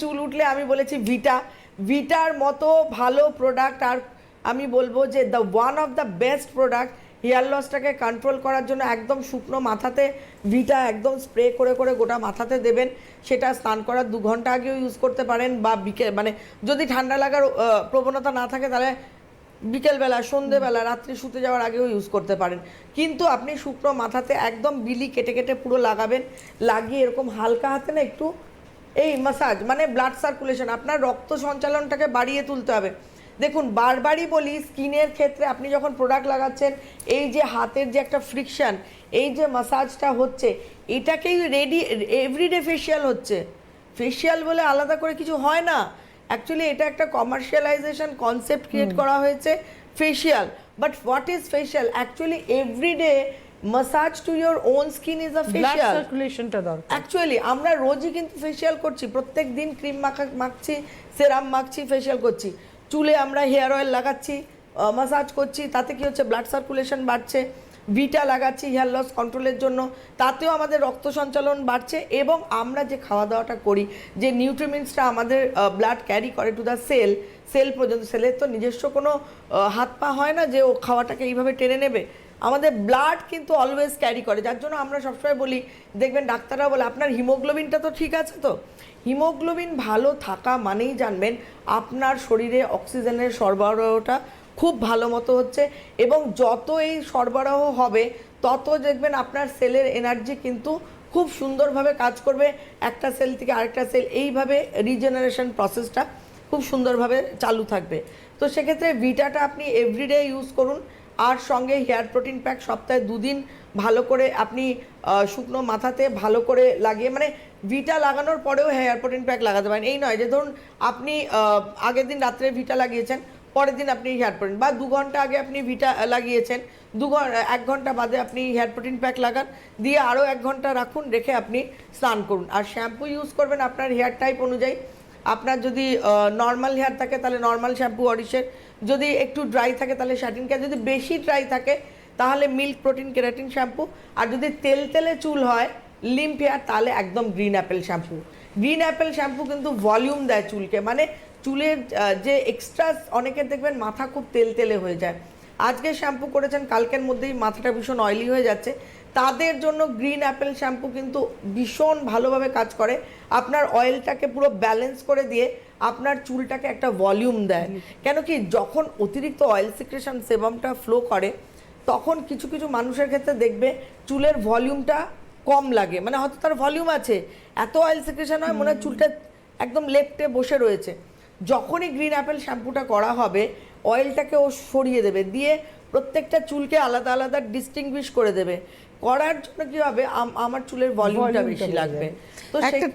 চুল উঠলে আমি বলেছি ভিটা। ভিটার মতো ভালো প্রোডাক্ট আর আমি বলব যে the one of the best product hair লসটাকে control করার জন্য একদম শুকনো মাথাতে ভিটা একদম স্প্রে করে করে গোটা মাথাতে দেবেন। সেটা স্নান করার দু ঘণ্টা আগেও ইউজ করতে পারেন বা বিকেল মানে যদি ঠান্ডা লাগার প্রবণতা না থাকে তাহলে বিকেলবেলা, সন্ধেবেলা, রাত্রি শুতে যাওয়ার আগেও ইউজ করতে পারেন। কিন্তু আপনি শুকনো মাথাতে একদম বিলি কেটে কেটে পুরো লাগাবেন। লাগিয়ে এরকম হালকা হাতে না একটু এই মাসাজ মানে ব্লাড সার্কুলেশন আপনার রক্ত সঞ্চালনটাকে বাড়িয়ে তুলতে হবে। দেখুন বারবারই বলি স্কিনের ক্ষেত্রে আপনি যখন প্রোডাক্ট লাগাচ্ছেন এই যে হাতের যে একটা ফ্রিকশন এই যে মাসাজটা হচ্ছে এটাকেই রেডি এভরিডে ফেশিয়াল হচ্ছে। ফেশিয়াল বলে আলাদা করে কিছু হয় না। অ্যাকচুয়ালি এটা একটা কমার্শিয়ালাইজেশন কনসেপ্ট ক্রিয়েট করা হয়েছে facial but what is facial actually everyday massage to your own skin is a blood facial সার্কুলেশনটা দরকার। অ্যাকচুয়ালি আমরা রোজই কিন্তু ফেশিয়াল করছি প্রত্যেক দিন ক্রিম মাখা মাখছি সেরাম মাখছি ফেশিয়াল করছি। চুলে আমরা হেয়ার অয়েল লাগাচ্ছি মাসাজ করছি তাতে কি হচ্ছে ব্লাড সার্কুলেশন বাড়ছে ভিটা লাগাচ্ছি হেয়ার লস কন্ট্রোলের জন্য তাতেও আমাদের রক্ত সঞ্চালন বাড়ছে এবং আমরা যে খাওয়া দাওয়াটা করি যে নিউট্রিমেন্টসটা আমাদের ব্লাড ক্যারি করে টু দ্য সেল সেল পর্যন্ত সেলের তো নিজস্ব কোনো হাত পা হয় না যে ও খাওয়াটাকে এইভাবে টেনে নেবে। আমাদের ব্লাড কিন্তু অলওয়েজ ক্যারি করে, যার জন্য আমরা সবসময় বলি, দেখবেন ডাক্তাররা বলে, আপনার হিমোগ্লোবিনটা তো ঠিক আছে তো? হিমোগ্লোবিন ভালো থাকা মানেই জানবেন, আপনার শরীরে অক্সিজেনের সরবরাহটা খুব ভালো মতো হচ্ছে এবং যত এই সরবরাহ হবে, তত দেখবেন আপনার সেলের এনার্জি কিন্তু খুব সুন্দরভাবে কাজ করবে। একটা সেল থেকে আরেকটা সেল, এইভাবে রিজেনারেশন প্রসেসটা খুব সুন্দরভাবে চালু থাকবে। তো সেক্ষেত্রে ভিটাটা আপনি এভরিডে ইউজ করুন। আর সঙ্গে হেয়ার প্রোটিন প্যাক সপ্তাহে দুদিন ভালো করে আপনি শুকনো মাথাতে ভালো করে লাগিয়ে মানে ভিটা লাগানোর পরেও হেয়ার প্রোটিন প্যাক লাগাতে পারেন। এই নয় যে ধরুন আপনি আগের দিন রাত্রে ভিটা লাগিয়েছেন, পরের দিন আপনি হেয়ার প্রোটিন বা দু ঘণ্টা আগে আপনি ভিটা লাগিয়েছেন, দু ঘণ্টা এক ঘণ্টা বাদে আপনি হেয়ার প্রোটিন প্যাক লাগান, দিয়ে আরও এক ঘণ্টা রাখুন, রেখে আপনি স্নান করুন। আর শ্যাম্পু ইউজ করবেন আপনার হেয়ার টাইপ অনুযায়ী। আপনার যদি নর্মাল হেয়ার থাকে, তাহলে নর্মাল শ্যাম্পু অরিসের যদি একটু ড্রাই থাকে তাহলে শাটিন কেয়ার যদি বেশি ড্রাই থাকে তাহলে মিল্ক প্রোটিন কেরাটিন শ্যাম্পু আর যদি তেল তেলে চুল হয় লিম্প হেয়ার তাহলে একদম green apple shampoo green apple shampoo কিন্তু ভলিউম দেয় চুলকে মানে চুলের যে এক্সট্রা অনেকের দেখবেন মাথা খুব তেল তেলে হয়ে যায়। আজকে শ্যাম্পু করেছেন, কালকের মধ্যেই মাথাটা ভীষণ অয়েলি হয়ে যাচ্ছে। তাদের জন্য গ্রিন অ্যাপেল শ্যাম্পু কিন্তু ভীষণ ভালোভাবে কাজ করে। আপনার অয়েলটাকে পুরো ব্যালেন্স করে দিয়ে আপনার চুলটাকে একটা ভলিউম দেয়। কেন কি যখন অতিরিক্ত অয়েল সিক্রেশন সেবামটা ফ্লো করে তখন কিছু কিছু মানুষের ক্ষেত্রে দেখবে চুলের ভলিউমটা কম লাগে। মানে হয়তো তার ভলিউম আছে এত অয়েল সিক্রেশন হয় মনে হয় চুলটা একদম লেফটে বসে রয়েছে। যখনই গ্রিন অ্যাপেল শ্যাম্পুটা করা হবে অয়েলটাকে ও সরিয়ে দেবে। দিয়ে প্রত্যেকটা চুলকে আলাদা আলাদা ডিস্টিংগুইশ করে দেবে। করার জন্য কি হবে? আমার চুলের ভলিউমটা বেশি লাগবে। তো একটা